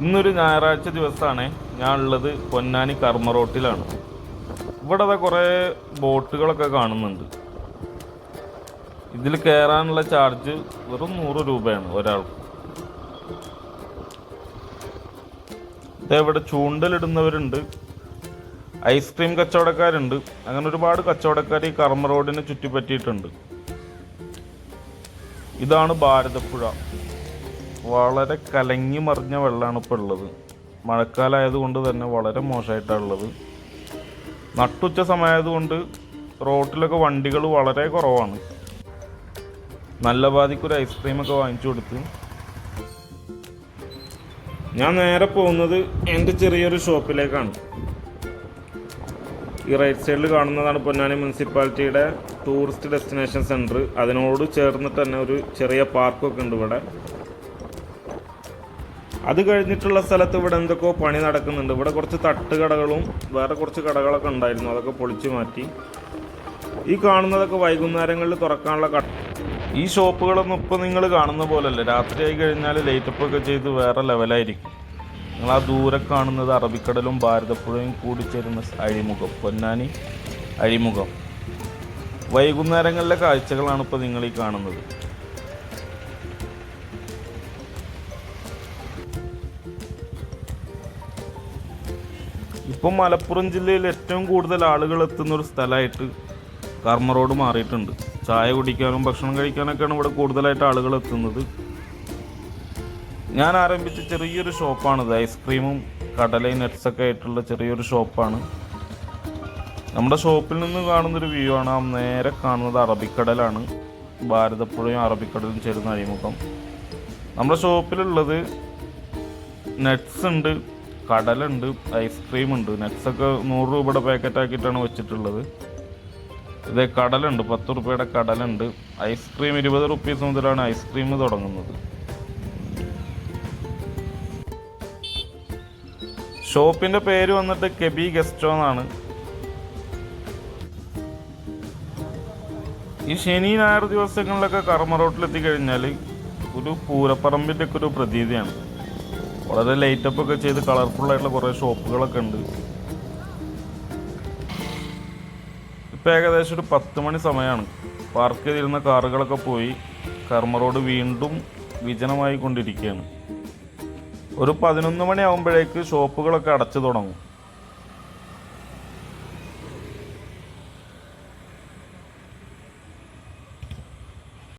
ഇന്നൊരു ഞായറാഴ്ച ദിവസമാണ് ഞാൻ ഉള്ളത് പൊന്നാനി കർമ്മ റോട്ടിലാണ്. ഇവിടെ ദാ കുറേ ബോട്ടുകളൊക്കെ കാണുന്നുണ്ട്. ഇതിൽ കയറാനുള്ള ചാർജ് വെറും നൂറ് രൂപയാണ് ഒരാൾക്ക്. ഇതേവിടെ ചൂണ്ടലിടുന്നവരുണ്ട്. ഐസ്ക്രീം കച്ചവടക്കാരുണ്ട്. അങ്ങനെ ഒരുപാട് കച്ചവടക്കാർ ഈ കർമ്മ റോഡിനെ ചുറ്റിപ്പറ്റിയിട്ടുണ്ട്. ഇതാണ് ഭാരതപ്പുഴ. വളരെ കലങ്ങി മറിഞ്ഞ വെള്ളമാണ് ഇപ്പോൾ ഉള്ളത്. മഴക്കാലമായതുകൊണ്ട് തന്നെ വളരെ മോശമായിട്ടാണ് ഉള്ളത്. നട്ടുച്ച സമയമായതുകൊണ്ട് റോട്ടിലൊക്കെ വണ്ടികൾ വളരെ കുറവാണ്. നല്ല പാതിക്കൊരു ഐസ്ക്രീമൊക്കെ വാങ്ങിച്ചു കൊടുത്ത്. ഞാൻ നേരെ പോകുന്നത് എന്റെ ചെറിയൊരു ഷോപ്പിലേക്കാണ്. ഈ റൈറ്റ് സൈഡിൽ കാണുന്നതാണ് പൊന്നാനി മുനിസിപ്പാലിറ്റിയുടെ ടൂറിസ്റ്റ് ഡെസ്റ്റിനേഷൻ സെന്റർ. അതിനോട് ചേർന്നിട്ട് തന്നെ ഒരു ചെറിയ പാർക്കൊക്കെ ഉണ്ട് ഇവിടെ. അത് കഴിഞ്ഞിട്ടുള്ള സ്ഥലത്ത് ഇവിടെ എന്തൊക്കെയോ പണി നടക്കുന്നുണ്ട്. ഇവിടെ കുറച്ച് തട്ടുകടകളും വേറെ കുറച്ച് കടകളൊക്കെ ഉണ്ടായിരുന്നു. അതൊക്കെ പൊളിച്ചു മാറ്റി. ഈ കാണുന്നതൊക്കെ വൈകുന്നേരങ്ങളിൽ തുറക്കാനുള്ള കട ഈ ഷോപ്പുകളൊന്നും ഇപ്പോൾ നിങ്ങൾ കാണുന്ന പോലല്ല. ആയി കഴിഞ്ഞാൽ ലൈറ്റപ്പൊക്കെ ചെയ്ത് വേറെ ലെവലായിരിക്കും നിങ്ങൾ ആ ദൂരെ കാണുന്നത് അറബിക്കടലും ഭാരതപ്പുഴയും കൂടി ചേരുന്ന അഴിമുഖം. പൊന്നാനി അഴിമുഖം. വൈകുന്നേരങ്ങളിലെ കാഴ്ചകളാണ് ഇപ്പോൾ നിങ്ങൾ ഈ കാണുന്നത്. ഇപ്പം മലപ്പുറം ജില്ലയിൽ ഏറ്റവും കൂടുതൽ ആളുകൾ എത്തുന്ന ഒരു സ്ഥലമായിട്ട് കർമ്മ റോഡ് മാറിയിട്ടുണ്ട്. ചായ കുടിക്കാനും ഭക്ഷണം കഴിക്കാനൊക്കെയാണ് ഇവിടെ കൂടുതലായിട്ട് ആളുകൾ എത്തുന്നത്. ഞാൻ ആരംഭിച്ച ചെറിയൊരു ഷോപ്പാണിത് ഐസ്ക്രീമും കടലയും നട്ട്സൊക്കെ ആയിട്ടുള്ള ചെറിയൊരു ഷോപ്പാണ്. നമ്മുടെ ഷോപ്പിൽ നിന്ന് കാണുന്നൊരു വ്യൂ ആണ്. നേരെ കാണുന്നത് അറബിക്കടലാണ്. ഭാരതപ്പുഴയും അറബിക്കടലും ചേരുന്ന അഴിമുഖം. നമ്മുടെ ഷോപ്പിലുള്ളത് നട്ട്സ് ഉണ്ട്. കടലുണ്ട് ഐസ്ക്രീം ഉണ്ട്. നട്ട്സൊക്കെ നൂറ് രൂപയുടെ പാക്കറ്റ് ആക്കിയിട്ടാണ് വെച്ചിട്ടുള്ളത്. ഇത് കടലുണ്ട് പത്ത് റുപ്യയുടെ കടലുണ്ട്. ഐസ്ക്രീം ഇരുപത് റുപ്പീസ് മുതലാണ് ഐസ്ക്രീം തുടങ്ങുന്നത്. ഷോപ്പിന്റെ പേര് വന്നിട്ട് കെബി ഗസ്റ്റോ എന്നാണ്. ഈ ശനി ഞായർ ദിവസങ്ങളിലൊക്കെ കർമ്മ റോട്ടിലെത്തി കഴിഞ്ഞാൽ ഒരു പൂരപ്പറമ്പിന്റെ ഒക്കെ ഒരു പ്രതീതിയാണ്. വളരെ ലൈറ്റപ്പ് ഒക്കെ ചെയ്ത് കളർഫുൾ ആയിട്ടുള്ള കുറേ ഷോപ്പുകളൊക്കെ ഉണ്ട്. ഇപ്പം ഏകദേശം ഒരു പത്ത് മണി സമയമാണ് പാർക്ക് ചെയ്തിരുന്ന കാറുകളൊക്കെ പോയി. കർമ്മ റോഡ് വീണ്ടും വിജനമായി കൊണ്ടിരിക്കുകയാണ് ഒരു പതിനൊന്ന് മണി ആകുമ്പോഴേക്ക് ഷോപ്പുകളൊക്കെ അടച്ചു തുടങ്ങും.